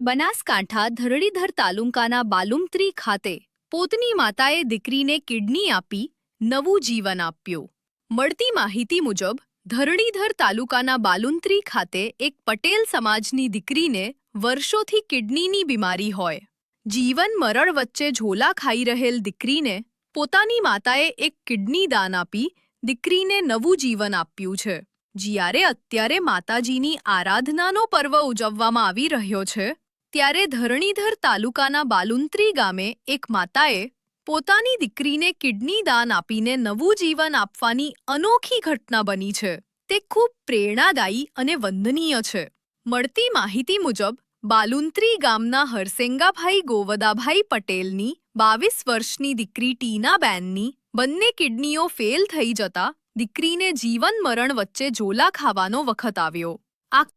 બનાસકાંઠા ધરણીધર તાલુકાના બાલુમત્રી ખાતે પોતની માતાએ દીકરીને કિડની આપી નવું જીવન આપ્યું. મળતી માહિતી મુજબ ધરણીધર તાલુકાના બાલુંત્રી ખાતે એક પટેલ સમાજની દીકરીને વર્ષોથી કિડનીની બીમારી હોય. જીવન મરણ વચ્ચે ઝોલા ખાઈ રહેલ દીકરીને પોતાની માતાએ એક કિડની દાન આપી દીકરીને નવું જીવન આપ્યું છે. જ્યારે અત્યારે માતાજીની આરાધનાનો પર્વ ઉજવવામાં આવી રહ્યો છે ત્યારે ધરણીધર તાલુકાના બાલુંત્રી ગામે એક માતાએ પોતાની દીકરીને કિડની દાન આપીને નવું જીવન આપવાની અનોખી ઘટના બની છે. તે ખૂબ પ્રેરણાદાયી અને વંદનીય છે. મળતી માહિતી મુજબ, બાલુંત્રી ગામના હરસેંગાભાઈ ગોવદાભાઈ પટેલની બાવીસ વર્ષની દીકરી ટીનાબેનની બંને કિડનીઓ ફેલ થઈ જતા દીકરીને જીવન મરણ વચ્ચે ઝોલા ખાવાનો વખત આવ્યો.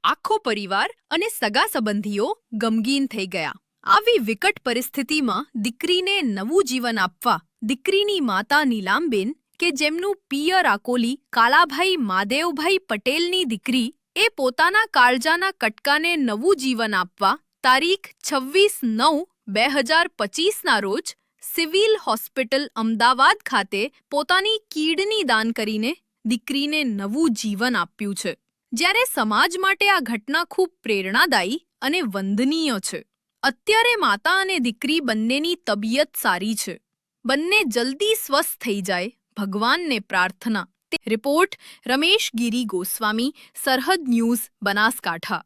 આખો પરિવાર અને સગા સંબંધીઓ ગમગીન થઈ ગયા. આવી વિકટ પરિસ્થિતિમાં દીકરીને નવું જીવન આપવા દીકરીની માતા નીલાંબેન કે જેમનું પિયર આકોલી કાલાભાઈ માદેવભાઈ પટેલની દીકરી એ પોતાના કાળજાના કટકાને નવું જીવન આપવા તારીખ છવ્વીસ નવ બે હજાર પચીસના રોજ સિવિલ હોસ્પિટલ અમદાવાદ ખાતે પોતાની કીડની દાન કરીને દીકરીને નવું જીવન આપ્યું છે. જ્યારે સમાજ માટે આ ઘટના ખૂબ પ્રેરણાદાયી અને વંદનીય છે. અત્યારે માતા અને દીકરી બંનેની તબિયત સારી છે. બંને જલ્દી સ્વસ્થ થઈ જાય, ભગવાનને પ્રાર્થના. રિપોર્ટ રમેશ ગીરી ગોસ્વામી, સરહદ ન્યૂઝ, બનાસકાંઠા.